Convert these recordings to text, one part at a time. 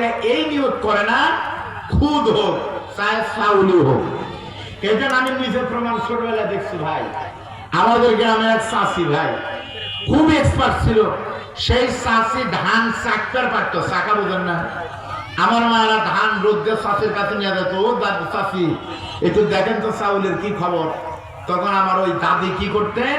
মহিলা এই নিয়োগ করে না, খুদ হোক চাউলি হোক। এটা আমি নিজে প্রমাণ ছোটবেলায় দেখছি ভাই। আমাদের গ্রামে এক চাষি ভাই, খুব এক্সপার্ট ছিল। সেই চাষি ধান চাকতে পারতো, চাকা বোঝেন না। আমার মায়েরা ধান রোদ্দের চাষির কাছে নিয়ে যেত, ও দাদু চাষি, একটু দেখেন তো চাউলের কি খবর? তখন আমার ওই দাদি কি করতেন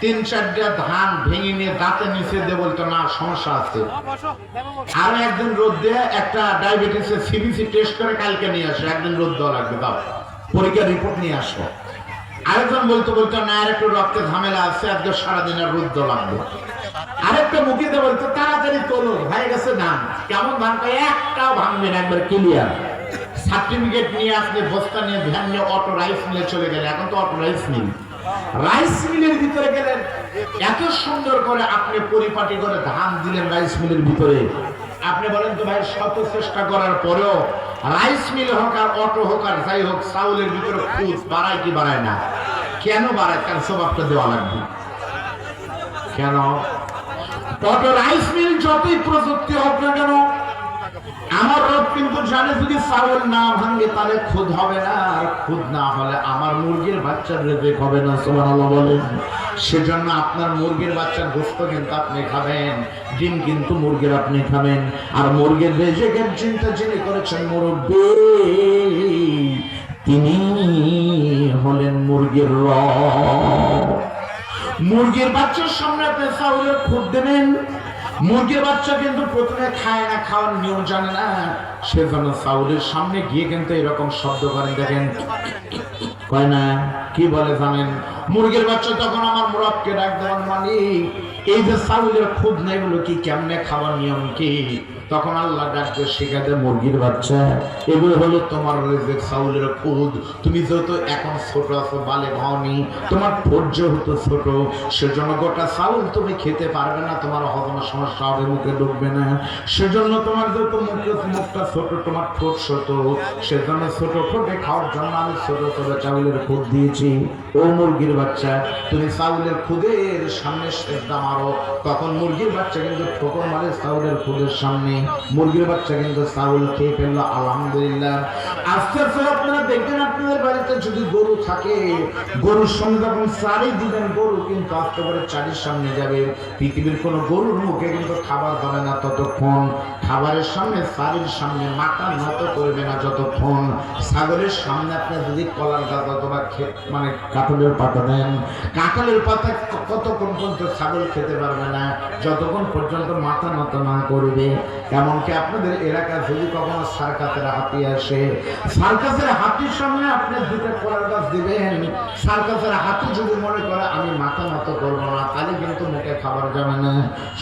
তিন চারটা ধান ভেঙে নিয়ে দাঁতে নিচে দিয়ে বলতো না সমস্যা আছে। আর একদিন রোদ দিয়ে একটা ডায়াবেটিসের সিবিসি টেস্ট করে কালকে নিয়ে আসো একদিন রোদ দেওয়া লাগবে দাও। পরীক্ষার রিপোর্ট নিয়ে আসো। আরেকজন বলতে বলতো না আর একটু রক্তে ঝামেলা আছে আজকে সারাদিন আর রোদ দেওয়া লাগবে। আরেকটা মুখিতে বলতো তাড়াতাড়ি তোলো হয়ে গেছে ধান কেমন ধান পাই একটাও ভাঙবে না একবার ক্লিয়ার সার্টিফিকেট নিয়ে আসলে বস্তা নিয়ে ভ্যান নিয়ে অটো রাইস মিলে চলে গেলে এখন তো অটো রাইস মিল রাইস মিলের ভিতরে গেলেন। এত সুন্দর করে আপনি পরিপাটি করে ধান দিলেন রাইস মিলের ভিতরে। আপনি বলেন তো ভাই, শত চেষ্টা করার পরেও রাইস মিল হোক আর অটো হোক আর যাই হোক, চাউলের ভিতরে খুঁজ বাড়ায় কি বাড়ায় না? কেন বাড়ায়? তার স্বভাবটা দেওয়া লাগবে। কেন? অটো রাইস মিল যতই প্রযুক্তি হোক না কেন আমার রব কিন্তু জানে যদি চাউল না ভাঙে তাহলে খুদ হবে না। আর খুদ না হলে আমার মুরগির বাচ্চার রেজেক হবে না, সুবহানাল্লাহ বলেন। সেজন্য আপনার মুরগির বাচ্চার গোস্ত কিন্তু আপনি খাবেন, ডিম কিন্তু মুরগির আপনি খাবেন। আর মুরগির রেজেকের চিন্তা যিনি করেছেন মুরব্বী, তিনি হলেন মুরগির রব। মুরগির বাচ্চার সামনে আপনি চাউলের খুদ দেবেন। মুরগির বাচ্চা কিন্তু প্রথমে খায় না, খাওয়ার নিয়ম জানে না। সেজন্য সাউলের সামনে গিয়ে কিন্তু এরকম শব্দ করেন, দেখেন। কয় না, কি বলে জানেন? মুরগির বাচ্চা তখন আমার মুরাবকে ডাক দেওয়ার মানে এই যে সাউলের খুব নেই বলো কি, কেমনে খাওয়ার নিয়ম কি? তখন আল্লাহ ডাকবে শেখাতে মুরগির বাচ্চা, এগুলো হলো তোমার রেজেক চাউলের খুদ। তুমি যেহেতু এখন ছোট আছো, বালে ভাওনি, তোমার ধৈর্য হতো ছোট, সেজন্য গোটা চাউল তুমি খেতে পারবে না, তোমার হজমের সমস্যা হবে, মুখে ঢুকবে না। সেজন্য তোমার যেহেতু মুখে মুখটা ছোট, তোমার ঠোঁট ছোট, সেজন্য ছোট ঠোঁটে খাওয়ার জন্য আমি ছোট ছোট চাউলের খুদ দিয়েছি। ও মুরগির বাচ্চা, তুমি চাউলের খুদের সামনে মারো, তখন মুরগির বাচ্চা কিন্তু ঠোকর মারে চাউলের খুদের সামনে। মুরগির বাচ্চা কিন্তু চাউল খেয়ে ফেলল আলহামদুলিল্লাহ। আস্তে আস্তে দেখবেন আপনাদের বাড়িতে যদি গরু থাকে, গরুর সঙ্গে যখন চারি দিবেন গরু, কিন্তু আস্তে করে চারির সামনে যাবে। পৃথিবীর কোনো গরুর মুখে কিন্তু খাবার ধরে না ততক্ষণ। খাবারের সামনে চারির সামনে মাথা নত করবে না যতক্ষণ। ছাগলের সামনে আপনি যদি কলার গাছ অথবা খে- মানে কাঁঠালের পাতা দেন, কাঁঠালের পাতা কতক্ষণ পর্যন্ত ছাগল খেতে পারবে না, যতক্ষণ পর্যন্ত মাথা নত না করবে। এমনকি আপনাদের এলাকা যদি কখনো সার্কাসের হাতি আসে, সার্কাসের হাতির সামনে আপনি দুটো কলার গাছ দিবেন সার্কাসের হাতি যদি মনে করে আমি মাথা নত করব না তাহলে কিন্তু মুখে খাবার যাবে না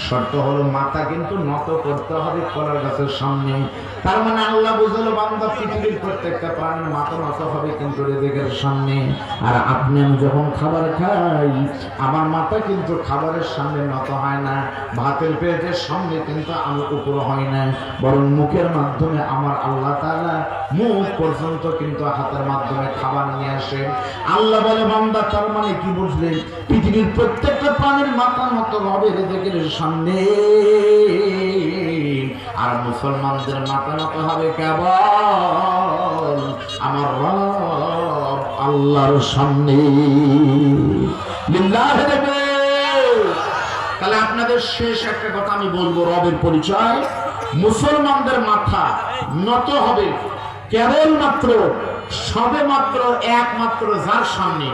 শর্ত হলো মাথা কিন্তু নত করতে হবে কলার গাছের সামনে। তার মানে আল্লাহ বুঝলো, বান্দা পৃথিবীর প্রত্যেকটা প্রাণীর মাথা নত হবে কিন্তু রেজেকের সামনে। আর আপনি, আমি যখন খাবার খাই, আমার মাথা কিন্তু খাবারের সামনে নত হয় না। ভাতের পেটের সামনে কিন্তু আমি উপর হয় না। বরং মুখের মাধ্যমে আমার আল্লাহ তাআলা মুখ পর্যন্ত কিন্তু হাতের মাধ্যমে খাবার নিয়ে আসে। আল্লাহ বলে, বান্দা, তার মানে কি বুঝলে পৃথিবীর প্রত্যেকটা প্রাণীর মাথা নত হবে রেজেকের সামনে। আর মুসলমানদের মাথা নত হবে কেবল আমার রব আল্লাহর সামনে। তাহলে আপনাদের শেষ একটা কথা আমি বলব রবের পরিচয়। মুসলমানদের মাথা নত হবে কেবলমাত্র সবে মাত্র একমাত্র যার সামনে।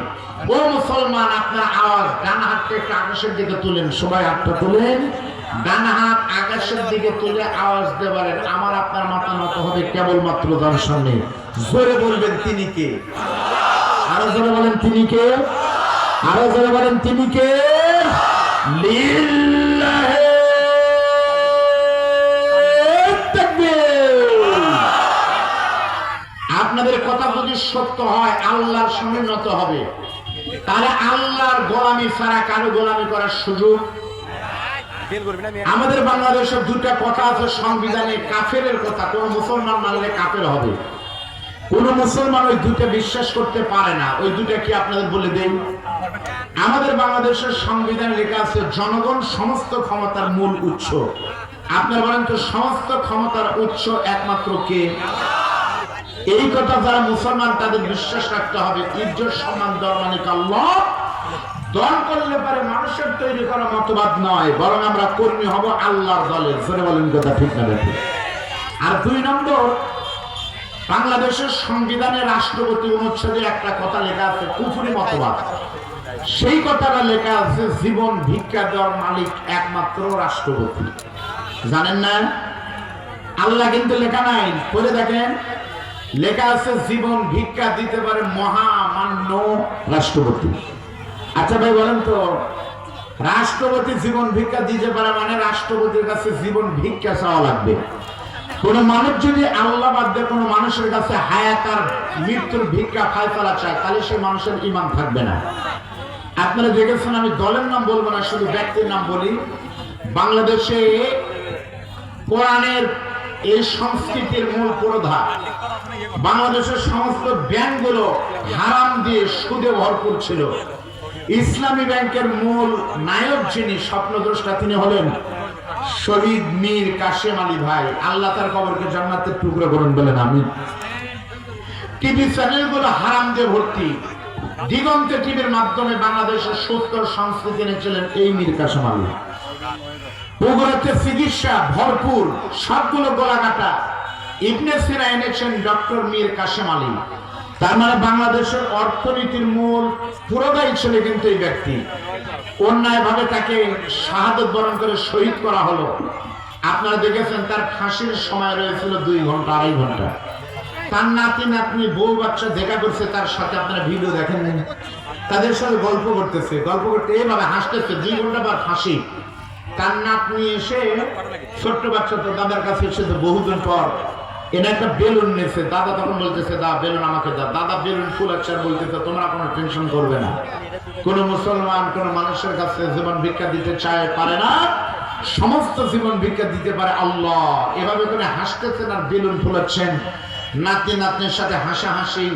ও মুসলমান, আপনার আওয়াজ ডান হাতটা একটু আকাশের দিকে তুলেন, সবাই হাতটা তুলেন। ডান হাত আকাশের দিকে তুলে আওয়াজ দিয়ে বলেন, আমার আপনার মাথা নত হবে কেবলমাত্র যার সামনে। জোরে বলবেন, তিনি কে? আরও জোরে বলেন, তিনি কে? আরও জোরে বলেন, তিনি কে? লিল্লাহে আপনাদের কথা যদি সত্য হয়, আল্লাহর সঙ্গে নত হবে। তাহলে আল্লাহর গোলামি ছাড়া কারও গোলামি করার সুযোগ? আমাদের বাংলাদেশের দুটা কথা আছে, সংবিধানে কাফেরের কথা। কোন মুসলমান মানলে কাফের হবে। কোন মুসলমান ওই দুটো বিশ্বাস করতে পারে না। ওই দুটো কি আপনাদের বলে দেই? আমাদের বাংলাদেশের সংবিধান লেখা আছে, জনগণ সমস্ত ক্ষমতার মূল উৎস। আপনার বলেন তো, সমস্ত ক্ষমতার উৎস একমাত্র কে? এই কথা যারা মুসলমান, তাদের বিশ্বাস রাখতে হবে, ইজ্জত, সম্মান দেওয়ার মালিক আল্লাহ। দল করলে পারে মানুষের তৈরি করা মতবাদ নয়, বরং আমরা কর্মী হব আল্লাহর দলের জোরে বলেন কথা ঠিক না ঠিক আর দুই নম্বর, বাংলাদেশের সংবিধানে রাষ্ট্রপতি অনুচ্ছেদে একটা কথা লেখা আছে, কুফুরি মতবাদ। সেই কথাটা লেখা আছে, জীবন ভিক্ষা দেওয়ার মালিক একমাত্র রাষ্ট্রপতি। জানেন না? আল্লাহ কিন্তু লেখা নাই, পড়ে দেখেন। লেখা আছে, জীবন ভিক্ষা দিতে পারে মহামান্য রাষ্ট্রপতি। আচ্ছা ভাই, বলেন তো, রাষ্ট্রপতি জীবন ভিক্ষা দিতে পারে মানে রাষ্ট্রপতির কাছে জীবন ভিক্ষা চাওয়া লাগবে। কোন মানুষ যদি আল্লাহ বাদ দিয়ে কোনো মানুষের কাছে হায়াত আর মৃত্যুর ভিক্ষা ফায়সালা চায়, তাহলে সেই মানুষের ইমান থাকবে না। আপনারা দেখেছেন, আমি দলের নাম বলব না, শুধু ব্যক্তির নাম বলি। বাংলাদেশে কোরআনের এই সংস্কৃতির মূল প্রধান। বাংলাদেশের সমস্ত ব্যাংকগুলো হারাম দিয়ে সুদে ভরপুর ছিল। ইসলামী ব্যাংকের মূল নায়ক যিনি, স্বপ্নদ্রষ্টা তিনি হলেন শহীদ মীর কাশেম আলী ভাই। আল্লাহ তার কবরকে জান্নাতের টুকরো করুন বলেন আমি টিভি চ্যানেলগুলো হারাম দিয়ে ভর্তি। দিগন্তে টিভির মাধ্যমে বাংলাদেশের সুস্থ সংস্কৃতি এনেছিলেন এই মীর কাশেম আলী। বগুড়াতে চিকিৎসা ভরপুর সবগুলো গলা কাটা ইবনে সিনা এনেছেন ডক্টর মীর কাশেম আলী। তার মানে বাংলাদেশের অর্থনীতির মূল পুরোটাই ছিল কিন্তু এই ব্যক্তি। অন্যায় ভাবে তাকে শাহাদত বরণ করে শহীদ করা হলো। আপনারা দেখেছেন তার ফাঁসির সময় রয়েছিল দুই ঘণ্টা, আড়াই ঘণ্টা। তার নাতি, নাতনি, বউ, বাচ্চা দেখা করছে, তার সাথে আপনারা ভিডিও দেখেন তাদের সাথে গল্প করতেছে, গল্প করতে এইভাবে হাসতেছে, দুই ঘণ্টা পর ফাঁসি। এসে ছোট্ট বাচ্চা তো দাদার কাছে বহুদিন পর একটা বেলুন নিয়েছে। দাদা তখন বলতেছে, দা, বেলুন আমাকে দা দাদা বেলুন আর বলতেছে, তোমরা কোনো টেনশন করবে না। কোন মুসলমান, কোন মানুষের কাছে জীবন ভিক্ষা দিতে চায়, পারে না। সমস্ত জীবন ভিক্ষা দিতে পারে আল্লাহ। এভাবে করে হাসতেছেন আর বেলুন ফুলাচ্ছেন নাতি নাতনির সাথে হাসাহাসি,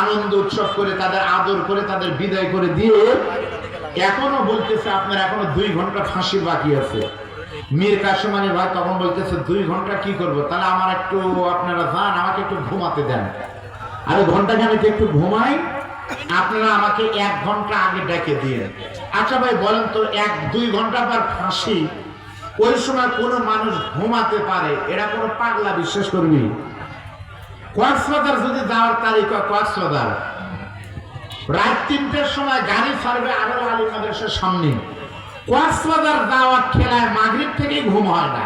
আনন্দ উৎসব করে তাদের আদর করে তাদের বিদায় করে দিয়ে এখনও বলতেছে, আপনার এখনও দুই ঘণ্টা ফাঁসি বাকি আছে। মীর কাশমানি ভাই তখন বলতেছে, দুই ঘণ্টা কি করব? তাহলে আমার একটু, আপনারা যান, আমাকে একটু ঘুমাতে দেন। আরে ঘণ্টা খানিক একটু ঘুমাই, আপনারা আমাকে এক ঘণ্টা আগে ডেকে দিয়ে আচ্ছা ভাই, বলেন তো, এক, দুই ঘণ্টা পর ফাঁসি, ওই সময় কোনো মানুষ ঘুমাতে পারে? এরা কোনো পাগলা, বিশ্বাস করবি? কক্সবাজার যদি যাওয়ার তারিখ হয়, কক্সবাজার। রাত তিনটের সময় গাড়ি ছাড়বে আরও আলী মাদ্রাসার সামনে। কক্সবাজার যাওয়ার খেলায় মাগরিব থেকেই ঘুম হয় না।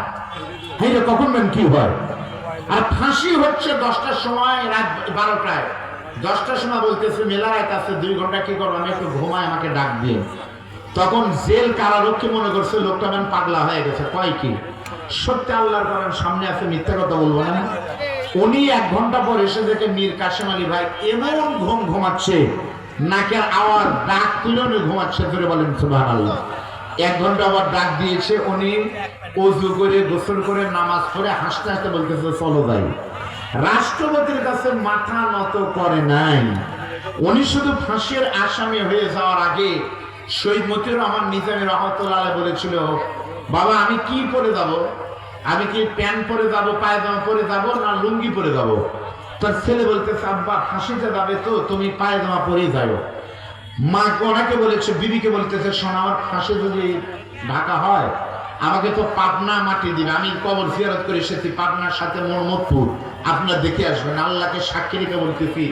এই রে কখন কি হয়? আর ফাঁসি হচ্ছে দশটার সময়, রাত বারোটায়। দশটার সময় বলতেছে, মেলা রাত আছে, দুই ঘণ্টা কি করব? আমি একটু ঘুমাই, আমাকে ডাক দিয়ে। তখন জেল কারারক্ষী মনে করছে, লোকটা ম্যান পাগলা হয়ে গেছে। কয় কি? সত্যি আল্লাহর করেন সামনে আছে, মিথ্যা কথা বলব না। উনি এক ঘণ্টা পর এসে দেখে মীর কাশেম আলী ভাই এমন ঘুম ঘুমাচ্ছে নাকের আওয়াজ ডাক তুলে উনি ঘুমাচ্ছে ধরে বলেন সুবাহ আল্লাহ এক ঘণ্টা আবার ডাক দিয়েছে, উনি অজু করে, গোসল করে, নামাজ পড়ে, হাসতে হাসতে বলতেছে, চলো যাই। রাষ্ট্রপতির কাছে মাথা নত করে নাই। উনি শুধু ফাঁসির আসামি হয়ে যাওয়ার আগে শহীদ মতিউর রহমান নিজামী রহমতুল্লাহ বলেছিল, বাবা, আমি কি পরে যাব? আমি কি প্যান্ট পরে যাব, পায়জামা পরে যাব না লুঙ্গি পরে যাব? তার ছেলে বলতেছে, আব্বা ফাঁসিতে যাবে তো, তুমি পায়ে জামা পরেই যাও মা ওনাকে বলেছে, বিবিকে বলতেছে, শোন, আমার ফাঁসি যদি ঢাকা হয়, আমাকে তো পাবনা মাটি দিবে। আমি কবর জিয়ারত করে এসেছি, পাবনার সাথে মোহাম্মদপুর। আপনারা দেখে আসবেন, আল্লাহকে সাক্ষী রেখে বলতেছি,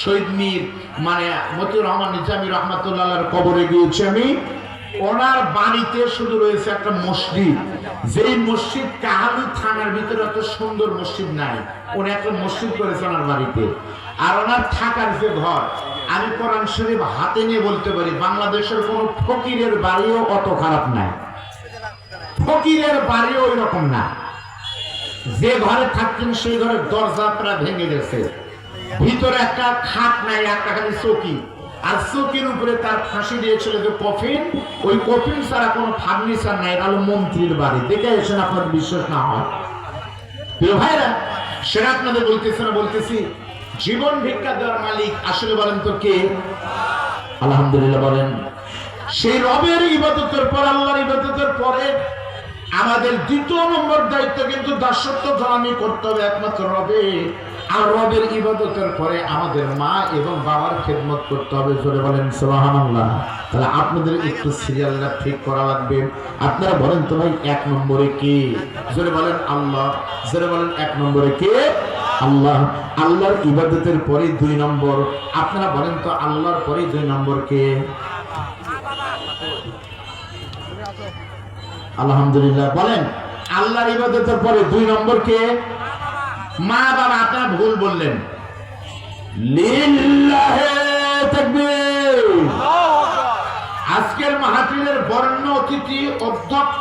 শহীদ মীর মানে মতিউর রহমান নিজামী রহমতুল্লাহর কবরে গিয়েছি আমি। ওনার বাড়িতে শুধু রয়েছে একটা মসজিদ। যেই মসজিদ কাহালু থানার ভিতরে এত সুন্দর মসজিদ নাই। উনি একটা মসজিদ করেছে ওনার বাড়িতে। আর ওনার থাকার যে ঘর, আমি কোরআন শরীফ হাতে নিয়ে বলতে পারি, বাংলাদেশের কোন ফকিরের বাড়িও অত খারাপ নাই। ফকিরের বাড়িও ওই রকম না। যে ঘরে থাকতেন সেই ঘরের দরজা প্রায় ভেঙে গেছে। ভিতরে একটা খাট নাই, একটা খালি চৌকি। আর উপরে তার ফাঁসি দিয়েছিল যে কফিন, ওই কফিন ছাড়া কোনো ফার্নিচার নাই, এটা হলো মন্ত্রীর বাড়ি। দেখে আপনার বিশ্বাস না হয়? ভাইরা সেটা আপনাদের না, বলতেছি, জীবন ভিক্ষা দেওয়ার মালিক আসলে বলেন তো কে? আলহামদুলিল্লাহ বলেন। সেই রবের ইবাদতের পর, আল্লাহর ইবাদতের পরে আমাদের দ্বিতীয় নম্বর দায়িত্ব কিন্তু দাসত্ব জনামি করতে হবে একমাত্র রবে আর রবের ইবাদতের পরে আমাদের মা এবং বাবার খেদমত করতে হবে, জোরে বলেন সুবহানাল্লাহ। তাহলে আপনাদের একটু সিরিয়ালটা ঠিক করা লাগবে। আপনারা বলেন তো ভাই, এক নম্বরে কে? জোরে বলেন আল্লাহ। জোরে বলেন এক নম্বরে কে? আল্লাহ। আল্লাহর ইবাদতের পরে দুই নম্বর। আপনারা বলেন তো আল্লাহর পরে দুই নম্বর কে? আলহামদুলিল্লাহ, বলেন। আল্লাহর ইবাদতের পরে দুই নম্বর কে? মা বাবা, আপনারা ভুল বললেন। আজকের মাহফিলের বর্ণ অতিথি, অধ্যক্ষ,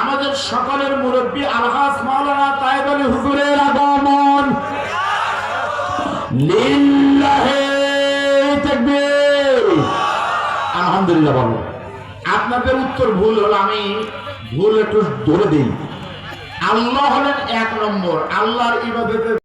আমাদের সকলের মুরব্বী আলহাস মাওলানা তাইব আলী হুজুরের আগমন। আলহামদুলিল্লাহ বলো। আপনাদের উত্তর ভুল হলো, আমি ভুল একটু ধরে দিই। আল্লাহ হলেন এক নম্বর আল্লাহর ইবাদতের